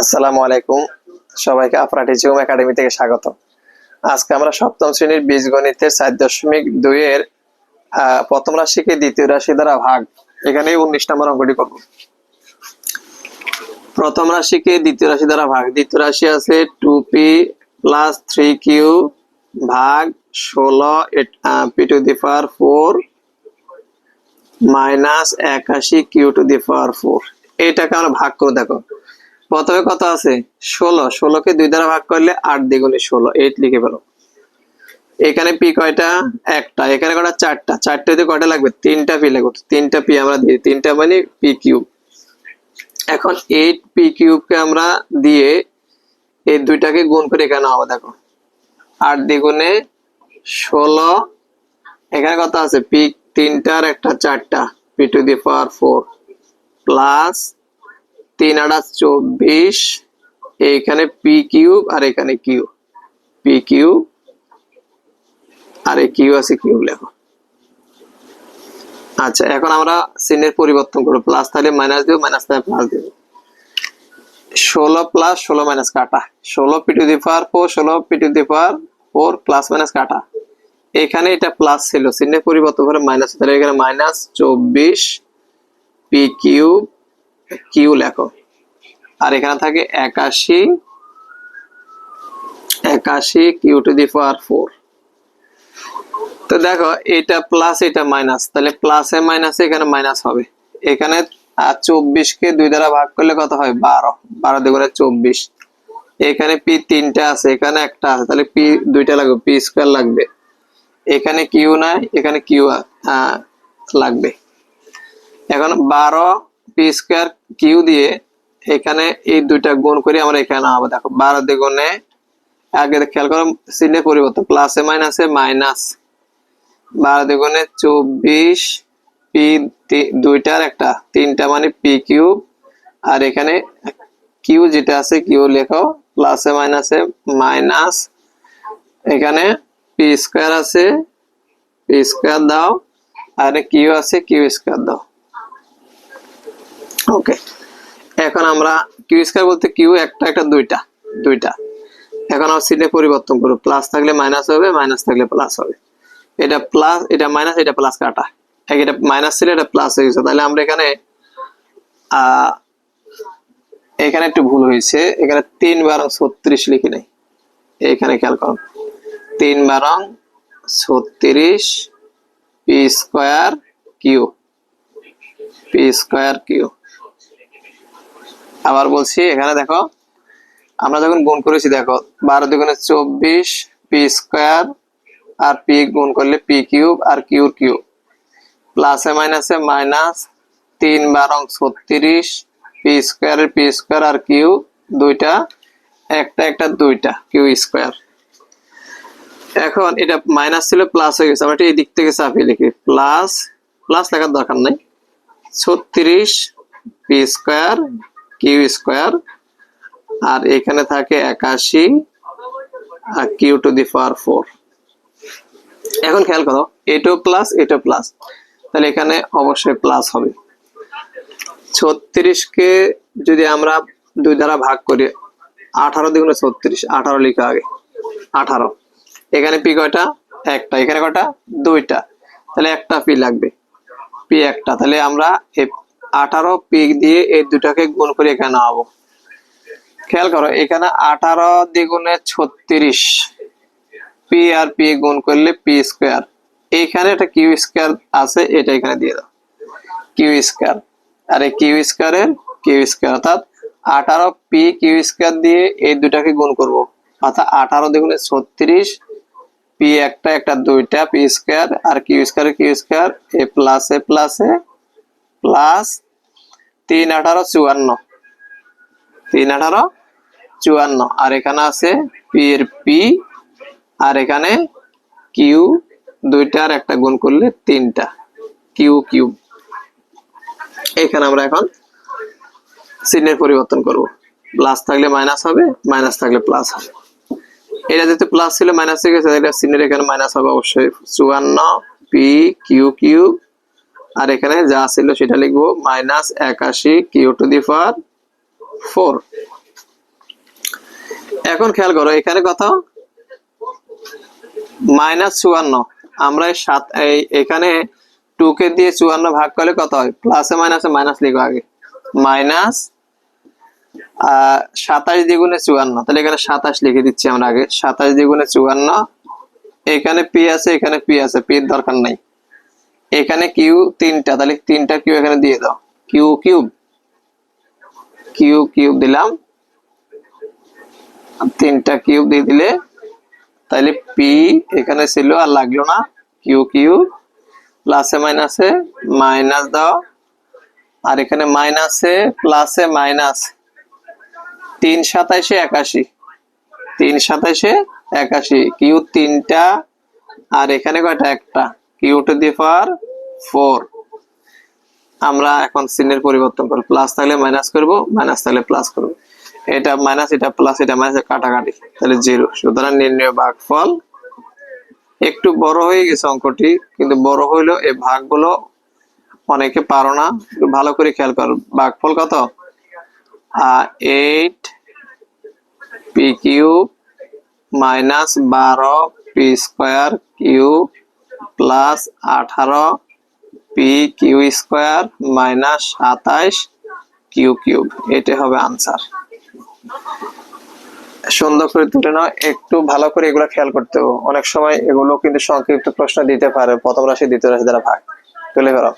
আসসালামু আলাইকুম। সবাইকে আফরা টিচিং একাডেমি থেকে স্বাগত। আজকে আমরা সপ্তম শ্রেণির বীজগণিতের চার দশমিক দুই এর প্রথম রাশিকে দ্বিতীয় রাশি দ্বারা ভাগ। এখানে উনিশ নম্বর অঙ্কটি করব। প্রথম রাশিকে দ্বিতীয় রাশি দ্বারা ভাগ। দ্বিতীয় রাশি আছে two p plus three q ভাগ ষোলো p to the power four minus একাশি q to the power four এইটাকে আমরা ভাগ করে দেখো। প্রথমে কত আছে? ষোলো। ষোলোকে দুই দ্বারা ভাগ করলে আট দ্বিগুণে ষোলো। এইট লিখে ফেলো। এখানে পি কয়টা? একটা। এখানে কটা? চারটা। চারটাতে কয়টা লাগবে? তিনটা পি লাগবে। তিনটা পি আমরা দিই তিনটা মানে পি কিউব। এখন এইট পি কিউবকে আমরা দিয়ে এই দুইটাকে গুণ করে এখানে হবে দেখো। আট দ্বিগুণে ষোলো। এখানে কত আছে? পি তিনটার একটা চারটা। P to the power four plus তিন আটা চব্বিশ এইখানে পি কিউব আর এখানে কিউ পি কিউব আর কিউ আছে কিউব লেখো। আচ্ছা এখন আমরা চিহ্নের পরিবর্তন করব। প্লাস তাহলে মাইনাস দিব মাইনাস তাহলে প্লাস দিব। ষোলো প্লাস ষোলো মাইনাস কাটা। ষোলো p to the power four ষোলো p to the power four plus minus কাটা। এখানে এটা প্লাস ছিল, চিহ্নের পরিবর্তন করে মাইনাস তাহলে এখানে মাইনাস চব্বিশ পি কিউব কিউ লেখো। আর এখানে থাকে একাশি একাশি q to the power four তো দেখো, এটা প্লাস এটা মাইনাস তাহলে প্লাসে মাইনাসে এখানে মাইনাস হবে। এখানে চব্বিশ কে দুই দ্বারা ভাগ করলে কত হয়? বারো। বারো দুগুণে চব্বিশ। এখানে পি তিনটা আছে, এখানে একটা আছে। তাহলে পি দুইটা লাগবে পি স্কোয়ার লাগবে। এখানে কিউ নাই, এখানে কিউ লাগবে। এখন বারো পি স্কোয়ার কিউ দিয়ে এখানে এই দুইটা গুণ করে, আমরা এখানে হবে দেখো, বারো দ্বিগুণে আগে খেয়াল করো চিহ্নে পরিবর্তন প্লাসে মাইনাসে মাইনাস বারো দ্বিগুণে চব্বিশ পি দুইটার একটা, তিনটা মানে পি কিউব আর এখানে কিউ যেটা আছে কিউ লেখো প্লাসে মাইনাসে মাইনাস এখানে পি স্কোয়ার আছে পি স্কোয়ার দাও, আর কিউ আছে কিউ স্কোয়ার দাও। ওকে এখন আমরা কিউ স্কোয়ার বলতে কিউ একটা একটা, দুইটা দুইটা। এখন আমরা সিটে পরিবর্তন করব। প্লাস থাকলে মাইনাস হবে মাইনাস থাকলে প্লাস হবে। এটা প্লাস এটা মাইনাস এটা প্লাস কাটা। এটা মাইনাস ছিল, এটা প্লাস হয়ে গেছে। তাহলে আমরা এখানে এখানে একটু ভুল হয়েছে। এখানে তিন বারং ছত্রিশ লিখি নাই। এখানে খেয়াল করুন তিন বারং ছত্রিশ p square q p square q আবার বলছি, এখানে দেখো, আমরা যখন গুণ করেছি, দেখো, বারো দুগুণে চব্বিশ, পি স্কোয়ার, আর পি গুণ করলে পি কিউব আর কিউর কিউব। প্লাসে মাইনাসে মাইনাস তিন বারং ছত্রিশ পি স্কোয়ারের পি স্কোয়ার আর কিউ দুইটা, একটা একটা, দুইটা, কিউ স্কোয়ার। এখন এটা মাইনাস ছিল, প্লাস হয়ে গেছে। আমরা এটা এই দিক থেকে চাপিয়ে লিখি প্লাস প্লাস লেখার দরকার নাই। ছত্রিশ, পি স্কোয়ার কিউ স্কোয়ার আর এখানে থাকে একাশি আর q to the power four এখন খেয়াল করো এটো প্লাস এটো প্লাস তাহলে এখানে অবশ্যই প্লাস হবে। ছত্রিশকে যদি আমরা দুই দ্বারা ভাগ করি, আঠারো দ্বিগুণে ছত্রিশ, আঠারো লিখা আগে। আঠারো। এখানে পি কয়টা? একটা। এখানে কয়টা? দুইটা। তাহলে একটা পি লাগবে। পি একটা। তাহলে আমরা এই আঠারো পিক দিয়ে এই দুটাকে গুণ করে এখানে আবো খেয়াল করো, এখানে আঠারো দ্বিগুণে ছত্রিশ পি আর পি গুণ করলে পি স্কোয়ার এইখানে একটা কিউ স্কোয়ার আছে, এটা এখানে দিয়ে দাও। কিউ স্কোয়ার আর এই কিউ স্কোয়ারের কিউ স্কোয়ার অর্থাৎ আঠারো পি কিউ স্কোয়ার দিয়ে এই দুটাকে গুণ করব। অর্থাৎ আঠারো দ্বিগুণে ছত্রিশ পি একটা একটা দুইটা পি স্কোয়ার আর কিউ স্কোয়ার কিউ স্কোয়ার এ প্লাস প্লাস প্লাস তিন আঠারো চুয়ান্ন। তিন আঠারো চুয়ান্ন। আর এখানে আছে পি এর পি আর এখানে কিউ দুইটার একটা গুণ করলে তিনটা। কিউ কিউ এখানে আমরা এখন চিহ্নের পরিবর্তন করব। প্লাস থাকলে মাইনাস হবে মাইনাস থাকলে প্লাস হবে। এটা যেহেতু প্লাস ছিল মাইনাস হয়ে গেছে চিহ্নের এখানে মাইনাস হবে অবশ্যই। চুয়ান্ন পি কিউ কিউ আর এখানে যা ছিল সেটা লিখব মাইনাস একাশি q to the power four এখন খেয়াল করো, এখানে কত? মাইনাস চুয়ান্ন। আমরা সাত এখানে টু কে দিয়ে চুয়ান্ন ভাগ করলে কত হয়? প্লাসে মাইনাসে মাইনাস লিখো আগে। মাইনাস সাতাশ দ্বিগুণে চুয়ান্ন। তাহলে এখানে সাতাশ লিখে দিচ্ছি আমরা আগে। সাতাশ দ্বিগুণে চুয়ান্ন। এখানে পি আছে, এখানে পি আছে। পির দরকার নাই। এখানে কিউ তিনটা, তাহলে তিনটা কিউ এখানে দিয়ে দাও। কিউ কিউব কিউ কিউব দিলাম। তিনটা কিউব দিয়ে দিলে, তাহলে পি এখানে ছিল আর লাগল না। কিউ কিউ প্লাসে মাইনাসে মাইনাস দাও। আর এখানে মাইনাসে প্লাসে মাইনাস তিন সাতাইশে একাশি। তিন সাতাইশে একাশি। কিউ তিনটা, আর এখানে কয়টা? একটা। Q to the power four আমরা এখন চিহ্নের পরিবর্তন করব। প্লাস থাকলে মাইনাস করব মাইনাস থাকলে প্লাস করব। এটা মাইনাস এটা প্লাস এটা মাইনাস কাটাকাটি। তাহলে জিরো সুতরাং নির্ণয় ভাগফল একটু বড় হয়ে গেছে অঙ্কটি, কিন্তু বড় হইলেও এই ভাগগুলো অনেকে পারো না। একটু ভালো করে খেয়াল করো। ভাগফল কত? এইট পি কিউ মাইনাস বারো পি স্কোয়ার কিউ প্লাস আঠারো পি কিউ স্কোয়ার মাইনাস সাতাইশ কিউ কিউব। এটা হবে আনসার। সুন্দর করে তুলে নাও। একটু ভালো করে এগুলো খেয়াল করতে হবে। অনেক সময় এগুলো কিন্তু সংক্ষিপ্ত প্রশ্ন দিতে পারে। প্রথম রাশি, দ্বিতীয় রাশি দ্বারা ভাগ। তুলে ফেলো